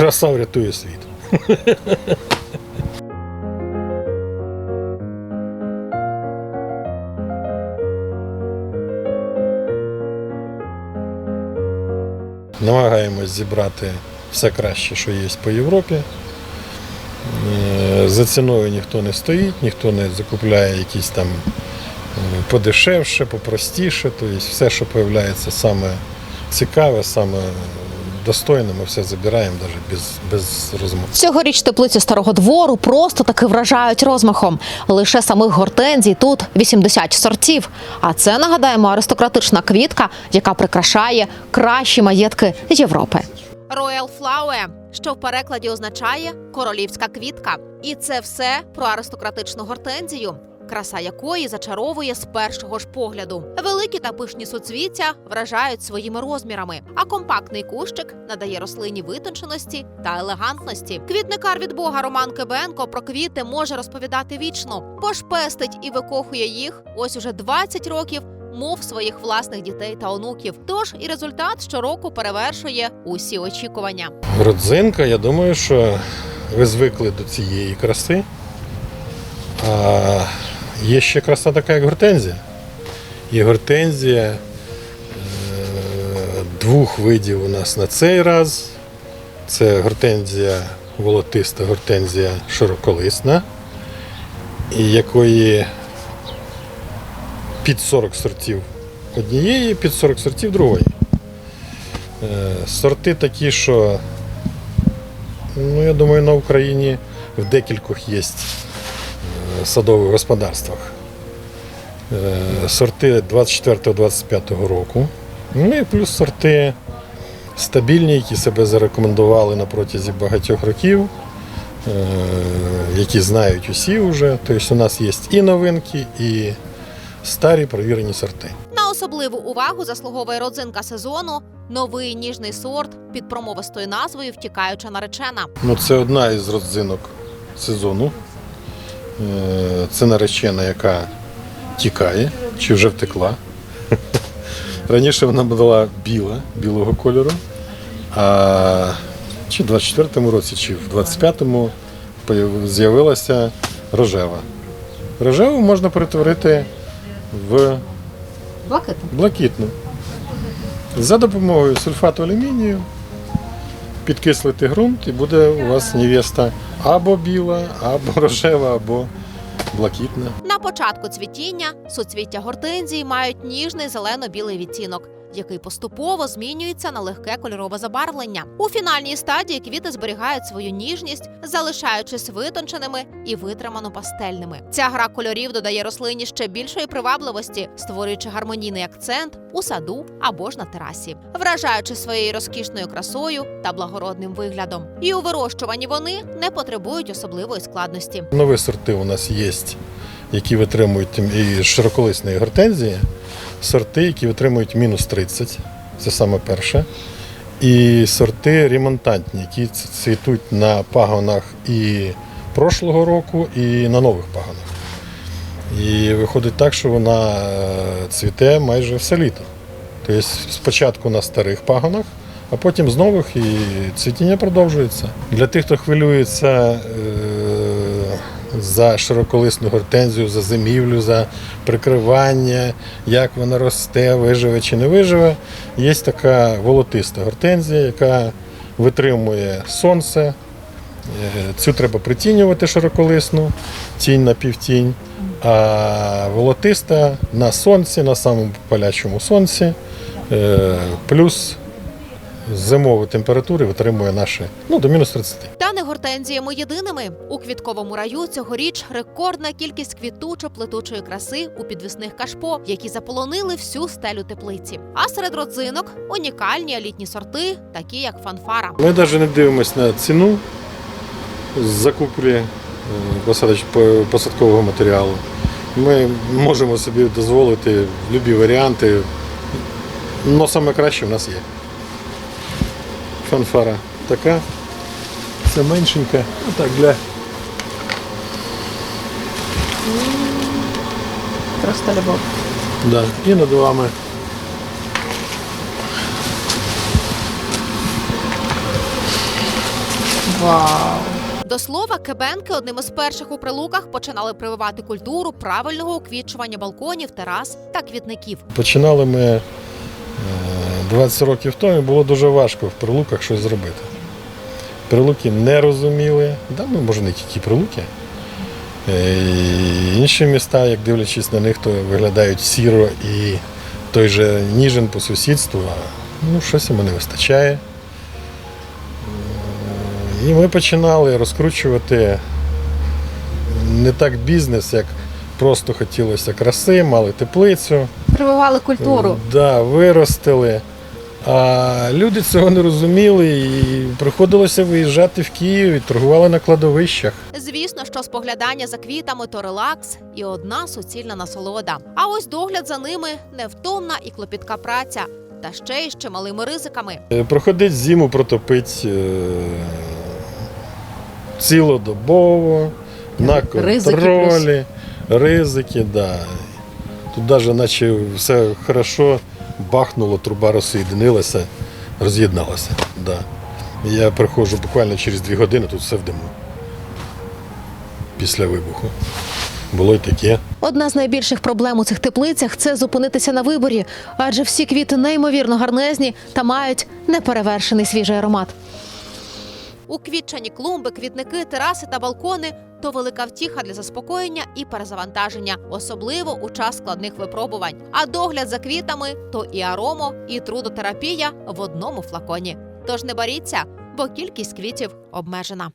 Краса врятує світ. Намагаємось зібрати все краще, що є по Європі. Е, За ціною ніхто не стоїть, ніхто не закупляє якісь там е, подешевше, попростіше. Тобто все, що з'являється саме цікаве, саме достойне, ми все забираємо навіть без, без розмов. Цьогоріч теплиці старого двору просто таки вражають розмахом. Лише самих гортензій тут 80 сортів. А це нагадаємо аристократична квітка, яка прикрашає кращі маєтки Європи. Royal Flower, що в перекладі означає королівська квітка. І це все про аристократичну гортензію, краса якої зачаровує з першого ж погляду. Великі та пишні суцвіття вражають своїми розмірами, а компактний кущик надає рослині витонченості та елегантності. Квітникар від Бога Роман Кибенко про квіти може розповідати вічно, бо ж пестить і викохує їх ось уже 20 років. Мов своїх власних дітей та онуків. Тож і результат щороку перевершує усі очікування. Родзинка, я думаю, що ви звикли до цієї краси. А є ще краса така, як гортензія. І гортензія е, двох видів у нас на цей раз. Це гортензія волотиста, гортензія широколисна, і якої під 40 сортів однієї, під 40 сортів другої. Е, Сорти такі, що Ну, я думаю, на Україні в декількох є садових господарствах. Е, Сорти 24-25 року. Ну і плюс сорти стабільні, які себе зарекомендували на протязі багатьох років, е, які знають усі вже. Тобто у нас є і новинки, і старі провірені сорти. На особливу увагу заслуговує родзинка сезону новий ніжний сорт під промовистою назвою Втікаюча наречена. Ну, це одна із родзинок сезону. Е, Це наречена, яка тікає чи вже втекла. Раніше вона була біла, білого кольору. А чи в 24-му році, чи в 25-му з'явилася рожева. Рожеву можна перетворити в блакитну. За допомогою сульфату алюмінію підкислити ґрунт і буде у вас невеста або біла, або рожева, або блакитна. На початку цвітіння суцвіття гортензії мають ніжний зелено-білий відтінок, який поступово змінюється на легке кольорове забарвлення. У фінальній стадії квіти зберігають свою ніжність, залишаючись витонченими і витримано пастельними. Ця гра кольорів додає рослині ще більшої привабливості, створюючи гармонійний акцент у саду або ж на терасі, вражаючи своєю розкішною красою та благородним виглядом. І у вирощуванні вони не потребують особливої складності. Нові сорти у нас є, які витримують і широколисної гортензії, сорти, які витримують мінус 30, це саме перше. І сорти ремонтантні, які цвітуть на пагонах і прошлого року, і на нових пагонах. І виходить так, що вона е, цвіте майже все літо. Тобто спочатку на старих пагонах, а потім з нових і цвітіння продовжується. Для тих, хто хвилюється е, за широколисну гортензію, за зимівлю, за прикривання, як вона росте, виживе чи не виживе, є така волотиста гортензія, яка витримує сонце. Е, Цю треба притінювати широколисну, тінь на півтінь, а волотиста на сонці, на самому палячому сонці, е, плюс зимові температури витримує наші ну, до мінус 30. Та не гортензіями єдиними у квітковому раю цьогоріч рекордна кількість квітучо-плетучої краси у підвісних кашпо, які заполонили всю стелю теплиці. А серед родзинок унікальні елітні сорти, такі як фанфара. Ми навіть не дивимося на ціну закупки е, посадоч- по- посадкового матеріалу. Ми можемо собі дозволити любі варіанти, але саме краще в нас є. Фанфара така, це меншенька. Ну так, для Просто любов. Да. І над вами. Вау! До слова, кебенки одним із перших у прилуках починали прививати культуру правильного уквічування балконів, терас та квітників. Починали ми 20 років тому, було дуже важко в прилуках щось зробити. Прилуки не розуміли, да, ну, може не тільки прилуки. Е, і Інші міста, як дивлячись на них, то виглядають сіро і той же Ніжин по сусідству, ну, щось йому не вистачає. Е, І ми починали розкручувати не так бізнес, як просто хотілося краси, мали теплицю. Прививали культуру. Да, виростили. А люди цього не розуміли і приходилося виїжджати в Київ і торгували на кладовищах. Звісно, що споглядання за квітами то релакс і одна суцільна насолода. А ось догляд за ними невтомна і клопітка праця, та ще й з чималими ризиками. Е, Проходить зиму, протопить е, цілодобово, на Ризики контролі, ризики, да. Тут навіть наче все хорошо, бахнуло, труба розсоєдинилася, роз'єдналася. Да. Я приходжу буквально через дві години, тут все в диму. Після вибуху. Було й таке. Одна з найбільших проблем у цих теплицях це зупинитися на виборі, адже всі квіти неймовірно гарнезні та мають неперевершений свіжий аромат. Уквітчані клумби, квітники, тераси та балкони то велика втіха для заспокоєння і перезавантаження, особливо у час складних випробувань. А догляд за квітами то і аромо, і трудотерапія в одному флаконі. Тож не боріться, бо кількість квітів обмежена.